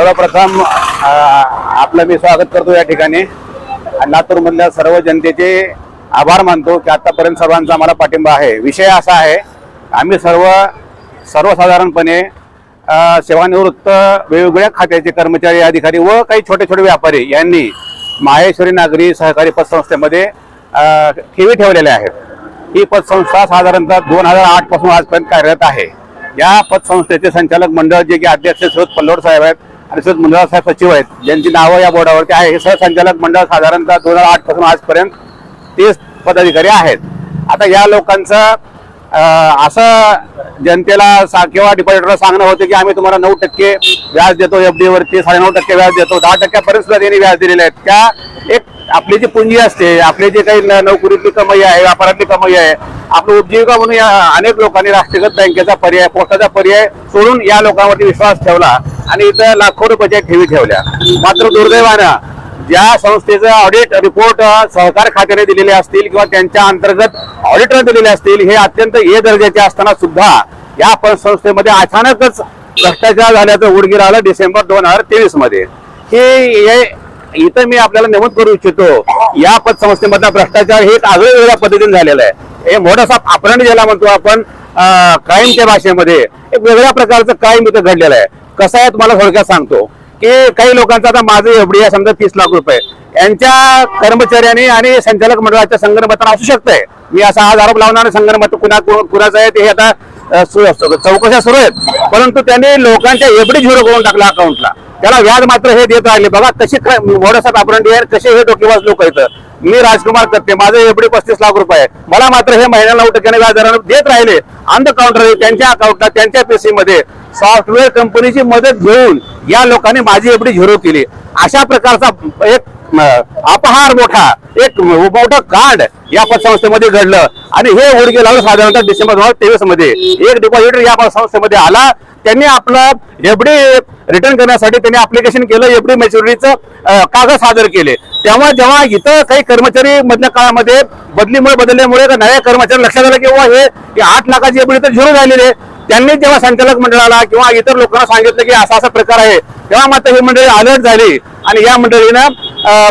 सर्वप्रथम आपलं मी स्वागत करतो या ठिकाणी. लातूरमधल्या सर्व जनतेचे आभार मानतो की आतापर्यंत सर्वांचा आम्हाला पाठिंबा आहे. विषय असा आहे आम्ही सर्व सर्वसाधारणपणे सेवानिवृत्त वेगवेगळ्या खात्याचे कर्मचारी अधिकारी व काही छोटे छोटे व्यापारी यांनी माहेश्वरी नागरी सहकारी पतसंस्थेमध्ये ठेवी ठेवलेल्या आहेत. ही पतसंस्था साधारणतः दोन हजार आठपासून आजपर्यंत कार्यरत आहे. या पतसंस्थेचे संचालक मंडळ जे की अध्यक्ष सुरत पल्लोड साहेब आहेत आणि सर मंडळ साहेब सचिव आहेत ज्यांची नावं या बोर्डावरती आहे हे सहसंचालक मंडळ साधारणतः दोन हजार आठपासून आजपर्यंत तेच पदाधिकारी आहेत. आता या लोकांचं असं जनतेला सा- किंवा डिपॉझिटरला सांगणं होतं की आम्ही तुम्हाला नऊ टक्के व्याज देतो एफ डी वरती साडेनऊ टक्के व्याज देतो दहा टक्क्यापर्यंत सुद्धा त्यांनी व्याज दिलेले आहेत. त्या एक आपली जी पुंजी असते आपली जे काही नोकरीतली कमाई आहे व्यापारातली कमाई आहे आपलं उपजीविका म्हणून या अनेक लोकांनी राष्ट्रीयकृत बँकेचा पर्याय पोस्टाचा पर्याय सोडून या लोकांवरती विश्वास ठेवला आणि इथं लाखो रुपयाच्या ठेवी ठेवल्या. मात्र दुर्दैवानं ज्या संस्थेचं ऑडिट रिपोर्ट सहकार खात्याने दिलेले असतील किंवा त्यांच्या अंतर्गत ऑडिटर दिलेले असतील हे अत्यंत ए दर्जाचे असताना सुद्धा या संस्थेमध्ये अचानकच भ्रष्टाचार झाल्याचं उडगीर आलं डिसेंबर दोन हजार तेवीसमध्ये हे- इथं मी आपल्याला नमूद करू इच्छितो या पतसंस्थेमधला भ्रष्टाचार हे एक आगळ्या वेगळ्या पद्धतीने झालेला आहे. हे मोठा अपहरण ज्याला म्हणतो आपण क्राईमच्या भाषेमध्ये एक वेगळ्या प्रकारचं क्राईम इथं घडलेलं आहे. कसं आहे तुम्हाला थोडक्यात सांगतो की काही लोकांचं आता माझं एफडी आहे समजा तीस लाख रुपये. यांच्या कर्मचाऱ्यांनी आणि संचालक मंडळाच्या संगणमतानं असू शकतंय. मी असा आज आरोप लावणार संगणमत कुणा कुणाचं आहे ते हे आता चौकशा सुरू आहेत. परंतु त्यांनी लोकांच्या एफडी झिरो करून टाकला अकाउंटला त्याला व्याज मात्र हे देत राहिले. बघा कशी मोठ्या अपरंटी आहे कसे हे डोकेबाज लोक आहेत. मी राजकुमार करते माझं एफडी पस्तीस लाख रुपये आहे. मला मात्र हे महिन्याला नऊ टक्क्याने व्याज देत राहिले. ऑन द काउंटर त्यांच्या अकाउंटला त्यांच्या पेसीमध्ये सॉफ्टवेअर कंपनीची मदत घेऊन या लोकांनी माझी एफडी झिरो केली. अशा प्रकारचा एक अपहार मोठा. एक मोठं कांड या पतसंस्थेमध्ये घडलं. आणि हे उडगे लागलं साधारणतः डिसेंबर दोन हजार तेवीसमध्ये एक डिपॉझिटर या पतसंस्थेमध्ये आला. त्यांनी आपलं एफडी रिटर्न करण्यासाठी त्यांनी अप्लिकेशन केलं एफडी मॅच्युरिटीचं कागद सादर केले. तेव्हा जेव्हा इथं काही कर्मचारी मधल्या काळामध्ये बदलीमुळे बदलल्यामुळे नव्या कर्मचारी लक्षात आलं की हे आठ लाखाची एफडी तर झिरो झालेले त्यांनी जेव्हा संचालक मंडळाला किंवा इतर लोकांना सांगितलं की असा असा प्रकार आहे तेव्हा मात्र ही मंडळी अलर्ट झाली. आणि या मंडळीनं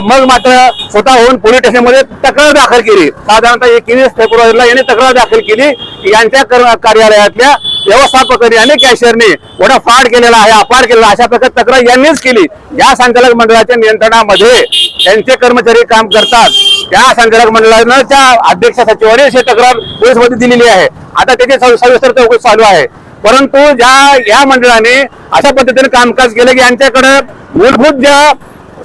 मग मात्र स्वतःहून पोलीस स्टेशनमध्ये तक्रार दाखल केली. साधारणतः एकवीस फेब्रुवारीला यांनी तक्रार दाखल केली की यांच्या कार्यालयातल्या व्यवस्थापकांनी आणि कॅशियरने मोठा फाड केलेला आहे अपार केलेला अशा प्रकारे तक्रार यांनीच केली. या संचालक मंडळाच्या नियंत्रणामध्ये त्यांचे कर्मचारी काम करतात. त्या संचालक मंडळानं त्या अध्यक्ष सचिवाने अशी तक्रार पोलीसमध्ये दिलेली आहे. आता त्याची सविस्तर चौकशी चालू आहे. परंतु ज्या या मंडळाने अशा पद्धतीने कामकाज केलं की यांच्याकडे मूलभूत ज्या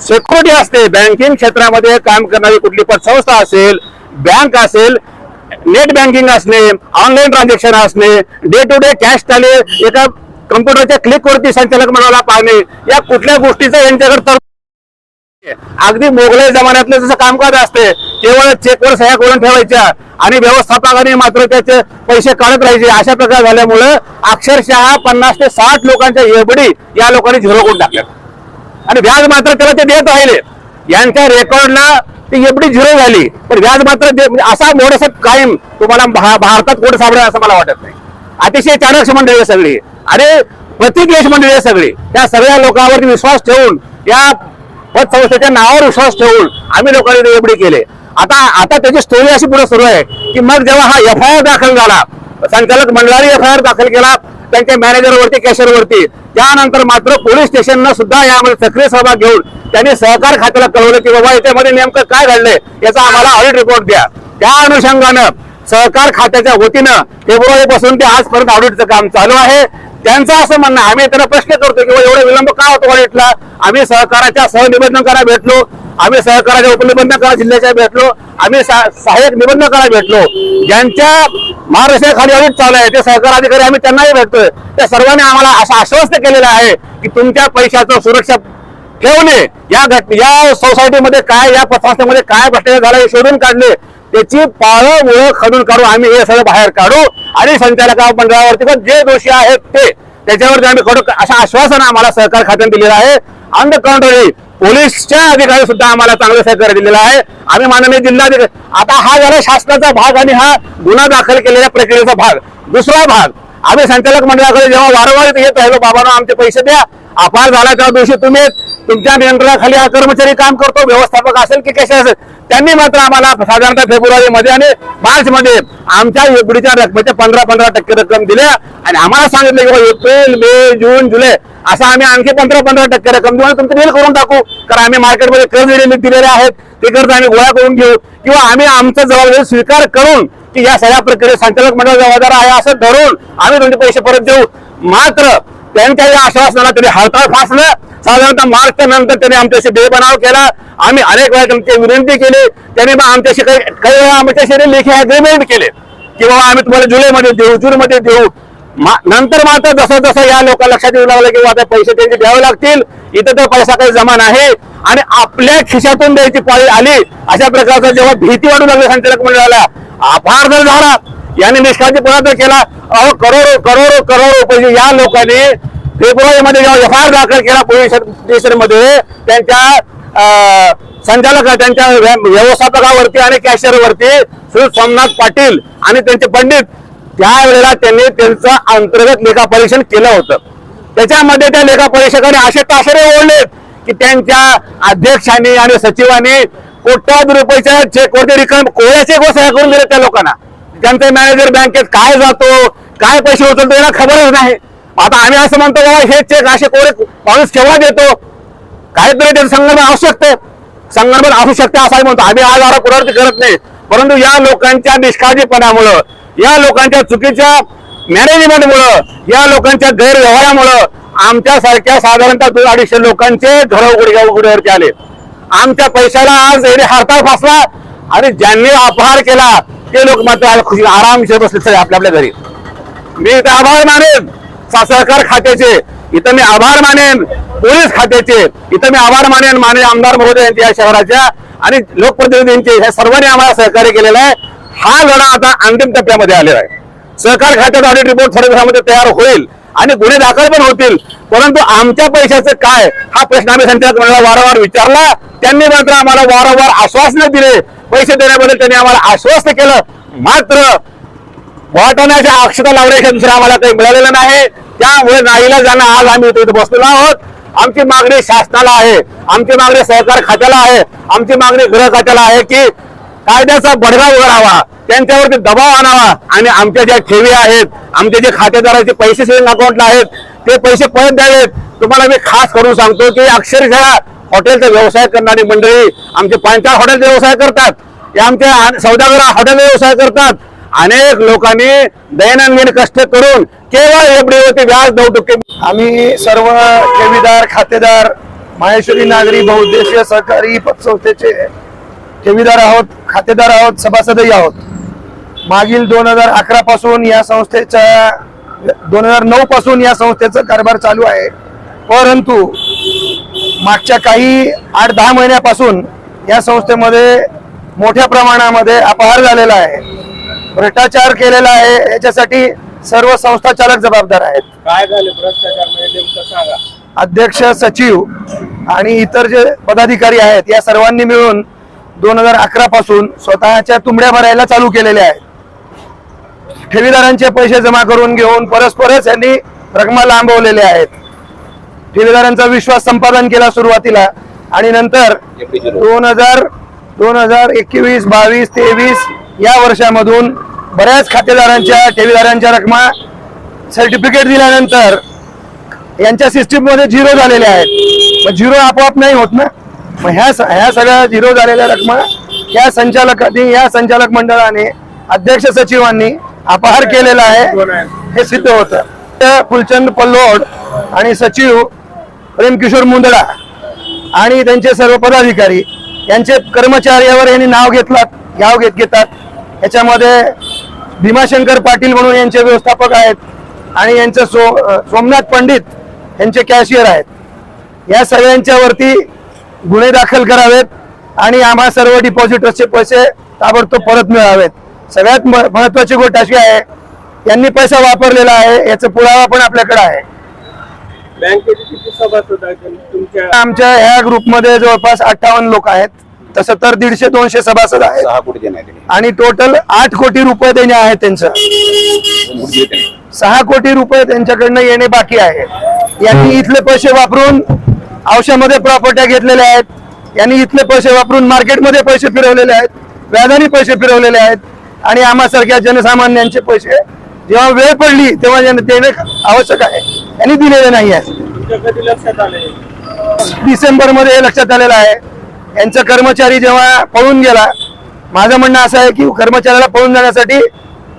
सिक्युरिटी असते बँकिंग क्षेत्रामध्ये काम करणारी कुठली पतसंस्था असेल बँक असेल नेट बँकिंग असणे ऑनलाईन ट्रान्झॅक्शन असणे डे टू डे कॅश चाले एका कम्प्युटरच्या क्लिकवरती संचालक मंडळाला पाहणे या कुठल्या गोष्टीचं यांच्याकडे तर अगदी मोगलाय जमान्यातलं जसं कामकाज असते केवळ चेकवर सह्या करून ठेवायच्या. आणि व्यवस्थापकाने मात्र त्याचे पैसे काढत राहायचे. अशा प्रकार झाल्यामुळं अक्षरशः पन्नास ते साठ लोकांच्या एबडी या लोकांनी झिरो करून आणि व्याज मात्र त्याला ते देत राहिले. यांच्या रेकॉर्डला ती एवढी झिरो झाली. पण व्याज मात्र म्हणजे असा मोठसा कायम तुम्हाला भारतात कोण सापडेल असं मला वाटत नाही. अतिशय चाणक्य मंडळी सगळी. आणि प्रतिक्लेश मंडळी सगळी. त्या सगळ्या लोकांवरती विश्वास ठेवून या पतसंस्थेच्या नावावर विश्वास ठेवून आम्ही लोकांनी निवडी केले. आता आता त्याची स्टोरी अशी पुढे सुरू आहे की मग जेव्हा हा एफ आय आर दाखल झाला संचालक मंडळाने एफ आय आर दाखल केला त्यांच्या मॅनेजरवरती कॅशरवरती त्यानंतर मात्र पोलीस स्टेशननं सुद्धा यामध्ये सक्रिय सहभाग घेऊन त्यांनी सहकार खात्याला कळवलं की बाबा याच्यामध्ये नेमकं काय घडलंय याचा आम्हाला ऑडिट रिपोर्ट द्या. त्या अनुषंगानं सहकार खात्याच्या वतीनं फेब्रुवारीपासून ते आजपर्यंत ऑडिटचं काम चालू आहे. त्यांचं असं म्हणणं आम्ही त्यांना प्रश्न करतो की एवढा विलंब का होतो ऑडिटला? आम्ही सहकाराच्या सहनिबंधकाला भेटलो. आम्ही सहकाराच्या उपनिबंधकाला जिल्ह्याच्या भेटलो. आम्ही सा- सहाय्यक निबंधकाला भेटलो. ज्यांच्या महाराष्ट्राखाली ऑडिट चालू आहे ते सहकार अधिकारी आम्ही त्यांनाही भेटतोय. त्या सर्वांनी आम्हाला असं आश्वस्त केलेलं आहे की तुमच्या पैशाचं सुरक्षा ठेवणे या घट या सोसायटीमध्ये काय या पतसंस्थेमध्ये काय भ्रष्टाचार झाला हे शोधून काढले त्याची पाळं मुळं खडून काढू आम्ही हे सगळं बाहेर काढू आणि संचालक मंडळावरती पण जे दोषी आहेत ते त्याच्यावरती आम्ही कडक असं आश्वासन आम्हाला सहकार खात्याने दिलेलं आहे. ऑन द पोलीसच्या अधिकारी सुद्धा आम्हाला चांगलं सहकार्य दिलेलं आहे. आम्ही माननीय जिल्हाधिकारी आता हा झाला शासनाचा भाग आणि हा गुन्हा दाखल केलेल्या प्रक्रियेचा भाग. दुसरा भाग आम्ही संचालक मंडळाकडे जेव्हा वारंवार येत राहिलो बाबांना आमचे पैसे द्या. अपार झाला त्या दिवशी तुम्ही तुमच्या नियंत्रणाखाली हा कर्मचारी काम करतो व्यवस्थापक असेल की कसे असेल त्यांनी मात्र आम्हाला साधारणतः फेब्रुवारी मध्ये आणि मार्च मध्ये आमच्या एफडीच्या रकमेच्या पंधरा पंधरा टक्के रक्कम दिल्या आणि आम्हाला सांगितलं की एप्रिल मे जून जुलै असं आम्ही आणखी पंधरा पंधरा टक्के रक्कम देऊ आणि तुमचं बिल करून टाकू. कारण आम्ही मार्केटमध्ये कर्ज दिलेले दिलेले आहेत ते कर्ज आम्ही गोळा करून घेऊ किंवा आम्ही आमचा जबाबदारी स्वीकार करून की या सगळ्या प्रक्रियेत संचालक मंडळ जबाबदार आहे असं धरून आम्ही तुमचे पैसे परत देऊ. मात्र त्यांच्या या आश्वासनाला तरी हळताळ फासलं. साधारणतः मार्चच्या नंतर त्यांनी आमच्याशी बेबनाव केला. आम्ही अनेक वेळा त्यांची विनंती केली. त्यांनी मग आमच्याशी काही वेळा आमच्याशी लेखी अग्रीमेंट केले. की बाबा आम्ही तुम्हाला जुलैमध्ये देऊ जूनमध्ये देऊ. नंतर मात्र जसं जसं या लोक लक्षात येऊ लागलं की आता पैसे त्यांचे द्यावे लागतील. इथं तर पैसा काही जमा नाही. आणि आपल्या खिशातून द्यायची पाळी आली. अशा प्रकारचा जेव्हा भीती वाढू लागली संचालक मंडळाला आभार जर झाला याने निष्काळजीपणा जर केला. अहो करोडो करोडो करोडो पैसे या लोकांनी फेब्रुवारीमध्ये जेव्हा एफ आय आर दाखल केला पोलीस स्टेशनमध्ये त्यांच्या संचालक त्यांच्या व्यवस्थापकावरती आणि कॅशियरवरती श्री सोमनाथ पाटील आणि त्यांचे पंडित त्यावेळेला त्यांनी त्यांचं अंतर्गत लेखापरीक्षण केलं होतं. त्याच्यामध्ये त्या लेखापरीक्षकाने असे ताशेरे ओढलेत की त्यांच्या अध्यक्षांनी आणि सचिवांनी कोट्यावधी रुपयाच्या चेकवरती रिकाम कोळ्याचे गोसाया करून दिले त्या लोकांना. त्यांचे मॅनेजर बँकेत काय जातो काय पैसे उचलतो याला खबरच नाही. आता आम्ही असं म्हणतो बाबा हे चेक असे कोरे माणूस केव्हा देतो? काहीतरी त्याचं असू आवश्यकते संगणमत असू शकते असं म्हणतो. आम्ही आज आरोप पुनरावृत्ती करत नाही. परंतु या लोकांच्या निष्काळजीपणामुळं या लोकांच्या चुकीच्या मॅनेजमेंटमुळं या लोकांच्या गैरव्यवहारामुळं आमच्या सारख्या साधारणतः दोन अडीचशे लोकांचे घर उघड्या उघड्यावरती आले. आमच्या पैशाला आज याने हरताळ फासला आणि ज्यांनी अपहार केला ते लोक मात्र आज खुशी आरामशीर बसले सगळे आपल्या आपल्या घरी. मी इथे आभार मानेन. सहकार खात्याचे इथं मी आभार मानेन पोलीस खात्याचे इथं मी आभार मानेन माने आमदार महोदय या शहराच्या आणि लोकप्रतिनिधींचे ह्या सर्वांनी आम्हाला सहकार्य केलेलं आहे. हा लढा आता अंतिम टप्प्यामध्ये आलेला आहे. सहकार खात्याचा ऑडिट रिपोर्ट थोड्या दिवसामध्ये तयार होईल आणि गुन्हे दाखल पण होतील. परंतु आमच्या पैशाचं काय? हा प्रश्न आम्ही संचालक मंडळाला वारंवार विचारला. त्यांनी मात्र आम्हाला वारंवार आश्वासनं दिले. पैसे देण्याबद्दल त्यांनी आम्हाला आश्वस्त केलं. मात्र वाटण्याच्या अक्षता लावण्याच्या दुसरं आम्हाला काही मिळालेलं नाही. त्यामुळे नाईला जाणं आज आम्ही इथे बसलेलो आहोत. आमची मागणी शासनाला आहे. आमची मागणी सहकार खात्याला आहे. आमची मागणी गृह खात्याला आहे की कायद्याचा बडगा उघडावा त्यांच्यावरती दबाव आणावा आणि आमच्या ज्या ठेवी आहेत आमचे जे खातेदाराचे पैसे सेविंग अकाउंटला आहेत ते पैसे परत द्यावेत. तुम्हाला मी खास करून सांगतो की अक्षरशः हॉटेलचा व्यवसाय करणारी मंडळी आमचे पाच हॉटेलचा व्यवसाय करतात. हे आमच्या आ- हॉटेल व्यवसाय करतात. अनेक लोकांनी दैनंदिन कष्ट करून केवळ एफडीवरती व्याज नऊ टक्के आम्ही सर्व ठेवीदार खातेदार माहेश्वरी नागरी बहुउद्देशीय सहकारी पतसंस्थेचे ठेवीदार आहोत खातेदार आहोत सभासदही आहोत. मागील दोन हजार अकरा पासून या संस्थेच्या दोन हजार नऊ पासून या संस्थेचा कारभार चालू आहे. परंतु मागच्या काही आठ दहा महिन्यापासून या संस्थेमध्ये मोठ्या प्रमाणामध्ये अपहार झालेला आहे. भ्रष्टाचार केलेला आहे याच्यासाठी सर्व संस्था चालक जबाबदार आहेत. काय झाले? भ्रष्टाचार म्हणजे नेमकं सांगा. अध्यक्ष सचिव आणि इतर जे पदाधिकारी आहेत या सर्वांनी मिळून दोन हजार अकरा पासून स्वतःच्या तुंबड्या भरायला चालू केलेल्या आहेत. ठेवीदारांचे पैसे जमा करून घेऊन परस्परच यांनी रकमा लांबवलेल्या आहेत. ठेवीदारांचा विश्वास संपादन केला सुरुवातीला आणि नंतर दोन हजार दोन हजार एकवीस बावीस तेवीस या वर्षामधून बऱ्याच खातेदारांच्या ठेवीदारांच्या रकमा सर्टिफिकेट दिल्यानंतर यांच्या सिस्टीममध्ये झिरो झालेले आहेत. मग झिरो आपोआप नाही होत ना? मग ह्या ह्या सगळ्या झिरो झालेल्या रकमा या संचालकांनी या संचालक मंडळाने अध्यक्ष सचिवांनी अपहार केलेला आहे. हे सिद्ध होतं. तर फुलचंद पल्लोड आणि सचिव प्रेमकिशोर मुंदडा आणि त्यांचे सर्व पदाधिकारी यांचे कर्मचाऱ्यावर यांनी नाव घेतलात नाव घेत घेतात. याच्यामध्ये भीमाशंकर पाटील म्हणून यांचे व्यवस्थापक आहेत आणि यांचे सो सोमनाथ पंडित यांचे कॅशियर आहेत. या सगळ्यांच्या वरती गुन्हे दाखल करावेत आणि आम्हा सर्व डिपॉझिटर्सचे पैसे ताबडतोब परत मिळावेत. सगळ्यात महत्वाची गोष्ट अशी आहे यांनी पैसा वापरलेला आहे याचा पुरावा पण आपल्याकडे आहे. आमच्या ह्या ग्रुपमध्ये जवळपास अठ्ठावन्न लोक आहेत. तसं तर दीडशे दोनशे सभासद आहेत. सहा कोटी देण्यात आले. आणि टोटल आठ कोटी रुपये देणे आहेत त्यांचं. सहा कोटी रुपये त्यांच्याकडनं येणे बाकी आहे. यांनी इथले पैसे वापरून औषधामध्ये प्रॉपर्ट्या घेतलेल्या आहेत. यांनी इथले पैसे वापरून मार्केटमध्ये पैसे फिरवलेले आहेत. व्याजाने पैसे फिरवलेले आहेत. आणि आम्हासारख्या जनसामान्यांचे पैसे जेव्हा वेळ पडली तेव्हा ज्यांना देणे आवश्यक आहे. यांनी दिलेले नाही आहे. डिसेंबरमध्ये हे लक्षात आलेलं आहे. यांचा कर्मचारी जेव्हा पळून गेला माझं म्हणणं असं आहे की कर्मचाऱ्याला पळून जाण्यासाठी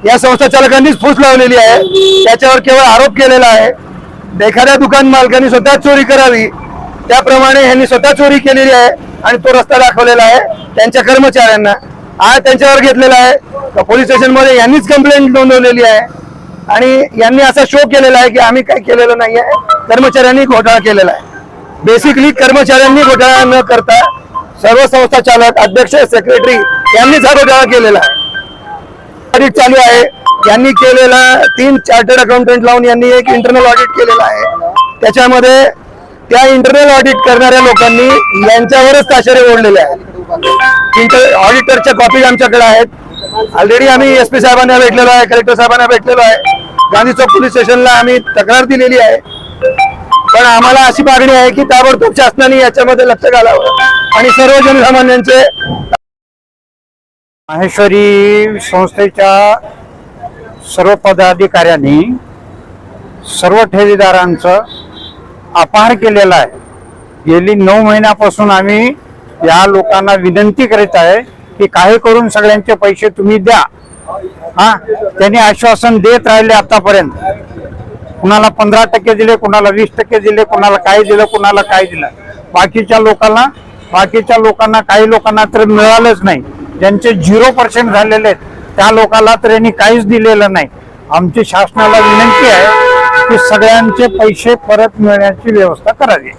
या संस्था चालकांनीच फूस लावलेली आहे. त्याच्यावर केवळ आरोप केलेला आहे. एखाद्या दुकान मालकांनी स्वतः चोरी करावी त्याप्रमाणे यांनी स्वतः चोरी केलेली आहे आणि तो रस्ता दाखवलेला आहे त्यांच्या कर्मचाऱ्यांना. आज त्यांच्यावर घेतलेला आहे. पोलीस स्टेशनमध्ये यांनीच कंप्लेंट नोंदवलेली आहे. आणि यांनी असा शो केलेला आहे की आम्ही काही केलेलं नाही आहे कर्मचाऱ्यांनी घोटाळा केलेला आहे. बेसिकली कर्मचाऱ्यांनी घोटाळा न करता सर्व संस्था चालक अध्यक्ष सेक्रेटरी यांनी हा केलेला आहे. ऑडिट चालू आहे. यांनी केलेला तीन चार्टर्ड अकाउंटंट लावून यांनी एक इंटरनल ऑडिट केलेला आहे. त्याच्यामध्ये त्या इंटरनल ऑडिट करणाऱ्या लोकांनी यांच्यावरच ताशेरे ओढलेले आहेत. इंटर ऑडिटरच्या कॉपी आमच्याकडे आहेत. ऑलरेडी आम्ही एस पी साहेबांना भेटलेलो आहे कलेक्टर साहेबांना भेटलेलो आहे. गांधी चौक पोलीस स्टेशनला आम्ही तक्रार दिलेली आहे. पण आम्हाला अशी मागणी आहे की ताबडतोब शासनाने याच्यामध्ये लक्ष घालावं. आणि सर्व जनसामान्यांचे माहेश्वरी संस्थेच्या सर्व पदाधिकाऱ्यांनी सर्व ठेवीदारांचं अपहार केलेला आहे. गेली नऊ महिन्यापासून आम्ही या लोकांना विनंती करीत आहे की काही करून सगळ्यांचे पैसे तुम्ही द्या. हा त्यांनी आश्वासन देत राहिले आतापर्यंत. कुणाला पंधरा टक्के दिले कुणाला वीस टक्के दिले कुणाला काय दिलं कुणाला काय दिलं. बाकीच्या लोकांना बाकीच्या लोकांना काही लोकांना तर मिळालंच नाही. ज्यांचे झिरो पर्सेंट झालेले आहेत त्या लोकांना तर यांनी काहीच दिलेलं नाही. आमची शासनाला विनंती आहे की सगळ्यांचे पैसे परत मिळण्याची व्यवस्था करावी.